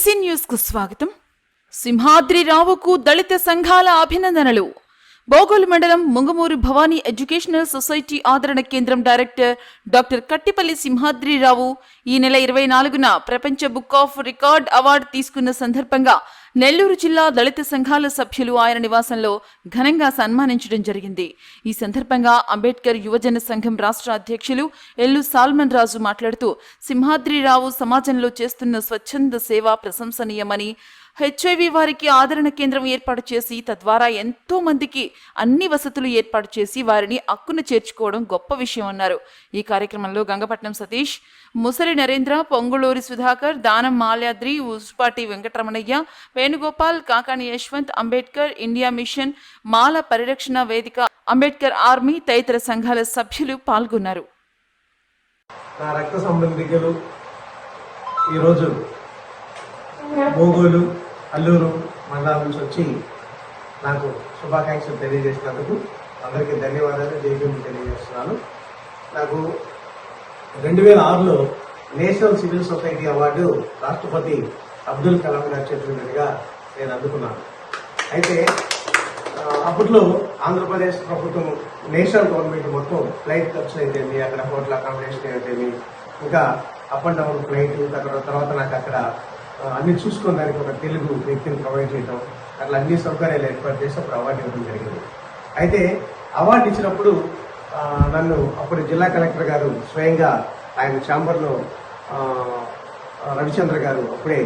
AC న్యూస్కు స్వాగతం. సింహాద్రి రావుకు దళిత సంఘాల అభినందనలు. బోగోలు మండలం ముంగమూరు భవానీ ఎడ్యుకేషనల్ సొసైటీ ఆదరణ కేంద్రం డైరెక్టర్ డాక్టర్ కట్టిపల్లి సింహాద్రిరావు ఈ నెల ఇరవై నాలుగున ప్రపంచ బుక్ ఆఫ్ రికార్డ్ అవార్డు తీసుకున్న సందర్భంగా నెల్లూరు జిల్లా దళిత సంఘాల సభ్యులు ఆయన నివాసంలో ఘనంగా సన్మానించడం జరిగింది. ఈ సందర్భంగా అంబేద్కర్ యువజన సంఘం రాష్ట్ర అధ్యక్షులు ఎల్లు సాల్మన్ రాజు మాట్లాడుతూ సింహాద్రిరావు సమాజంలో చేస్తున్న స్వచ్ఛంద సేవ ప్రశంసనీయమని హెచ్ఐవి వారికి ఆదరణ కేంద్రం ఏర్పాటు చేసి తద్వారా ఎంతో మందికి అన్ని వసతులు ఏర్పాటు చేసి వారిని అక్కున చేర్చుకోవడం గొప్ప విషయం అన్నారు. ఈ కార్యక్రమంలో గంగపట్నం సతీష్ ముసలి నరేంద్ర పొంగుళూరి సుధాకర్ దానం మాల్యాద్రి ఉసుపాటి వెంకటరమణయ్య వేణుగోపాల్ కాకాని యశ్వంత్ అంబేద్కర్ ఇండియా మిషన్ మాల పరిరక్షణ వేదిక అంబేద్కర్ ఆర్మీ తదితర సంఘాల సభ్యులు పాల్గొన్నారు. నా రక్త సంబంధికులు ఈరోజు మోగోలు అల్లూరు మండలం నుంచి వచ్చి నాకు శుభాకాంక్షలు తెలియజేసినందుకు అందరికీ ధన్యవాదాలు జైబీఎం తెలియజేస్తున్నాను. నాకు రెండు వేల ఆరులో నేషనల్ సివిల్ సొసైటీ అవార్డు రాష్ట్రపతి అబ్దుల్ కలాం గారు చెప్పినట్టుగా నేను అందుకున్నాను. అయితే అప్పట్లో ఆంధ్రప్రదేశ్ ప్రభుత్వం నేషనల్ గవర్నమెంట్ మొత్తం ఫ్లైట్ ఖర్చు అయితేమి అక్కడ హోటల్ అకామిడేషన్ అయితేమి ఇంకా అప్ అండ్ డౌన్ ఫ్లైట్ తర్వాత తర్వాత నాకు అక్కడ అన్ని చూసుకున్న దానికి ఒక తెలుగు వ్యక్తిని ప్రొవైడ్ చేయడం అట్లా అన్ని సౌకర్యాలు ఏర్పాటు చేసి అప్పుడు అవార్డు ఇవ్వడం జరిగింది. అయితే అవార్డు ఇచ్చినప్పుడు నన్ను అప్పుడు జిల్లా కలెక్టర్ గారు స్వయంగా ఆయన ఛాంబర్లో రవిచంద్ర గారు అప్పుడే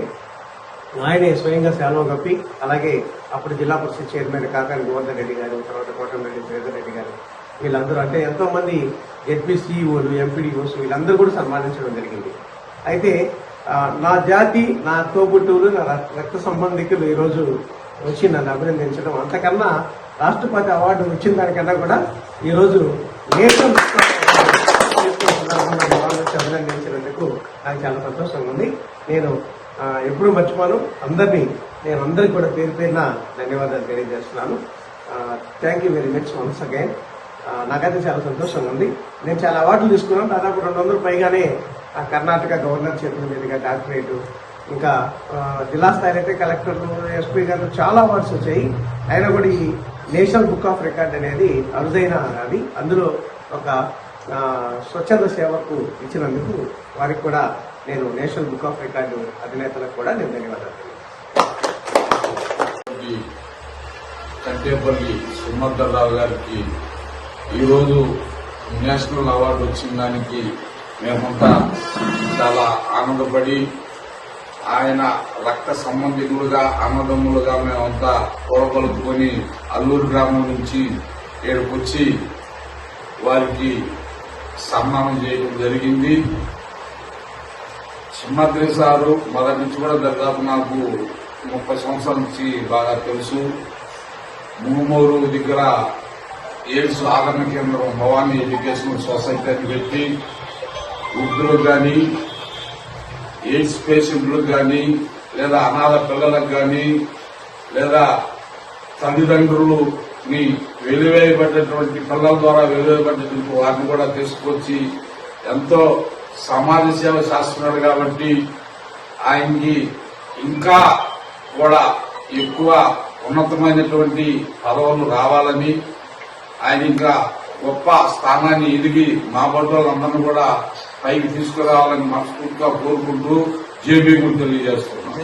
ఆయనే స్వయంగా సెలవు కప్పి అలాగే అప్పుడు జిల్లా పరిషత్ చైర్మన్ కాకాని గోవర్ధన్ రెడ్డి గారు తర్వాత కోటమిరెడ్డి శ్రీధర్ రెడ్డి గారు వీళ్ళందరూ అంటే ఎంతోమంది జెడ్పీ ఎంపీడీఓస్ వీళ్ళందరూ కూడా సన్మానించడం జరిగింది. అయితే నా జాతి నా తోబుట్టువులు నా రక్- రక్త సంబంధికులు ఈరోజు వచ్చి నన్ను అభినందించడం. అంతకన్నా రాష్ట్రపతి అవార్డు వచ్చిన దానికన్నా కూడా ఈరోజు నేషనల్ అభినందించినందుకు నాకు చాలా సంతోషంగా ఉంది. నేను ఎప్పుడు ఎప్పుడూ మర్చిపోను. అందరినీ నేను అందరికి కూడా పేరు పేరున ధన్యవాదాలు తెలియజేస్తున్నాను. Thank you very much once again నాకైతే చాలా సంతోషంగా ఉంది. నేను చాలా అవార్డులు తీసుకున్నాను. దాదాపు రెండు వందలు పైగానే కర్ణాటక గవర్నర్ చేతుల మీదుగా డాక్టరేట్ ఇంకా జిల్లా స్థాయిలో అయితే కలెక్టర్లు ఎస్పీ గారు చాలా అవార్డ్స్ వచ్చాయి అయినా కూడా ఈ నేషనల్ బుక్ ఆఫ్ రికార్డ్ అనేది అరుదైన అది అందులో ఒక స్వచ్ఛంద సేవకు ఇచ్చినందుకు వారికి కూడా నేను నేషనల్ బుక్ ఆఫ్ రికార్డు అధినేతలకు కూడా నేను ధన్యవాదాలు తెలియజేస్తున్నాను. ఈ గారికి ఈరోజు నేషనల్ అవార్డు వచ్చిన దానికి మేమంతా చాలా ఆనందపడి ఆయన రక్త సంబంధికులుగా అన్నదమ్ములుగా మేమంతా కూడగలుపుకొని అల్లూరు గ్రామం నుంచి ఏడుకొచ్చి వారికి సన్మానం చేయడం జరిగింది. సింహాద్రి సారు మొదటి నుంచి కూడా దాదాపు నాకు ముప్పై సంవత్సరాల నుంచి బాగా తెలుసు. మూమూరు దగ్గర ఏడ్స్ ఆదరణ కేంద్రం భవానీ ఎడ్యుకేషనల్ సొసైటీ అని పెట్టి వృద్ధులకు కానీ ఎయిడ్స్ పేషెంట్లకు కానీ లేదా అనాథ పిల్లలకు కానీ లేదా తల్లిదండ్రులని వెలివేయబడ్డటువంటి పిల్లల ద్వారా వెలివేయబడ్డటువంటి వారిని కూడా తీసుకొచ్చి ఎంతో సమాజ సేవ చేస్తున్నాడు కాబట్టి ఆయనకి ఇంకా కూడా ఎక్కువ ఉన్నతమైనటువంటి పదవులు రావాలని ఆయన ఇంకా గొప్ప స్థానాన్ని ఎదిగి మా బడ్డోళ్ళందరినీ కూడా పైకి తీసుకురావాలని మనస్ఫూర్తిగా కోరుకుంటూ జేబీ తెలియజేస్తున్నాం.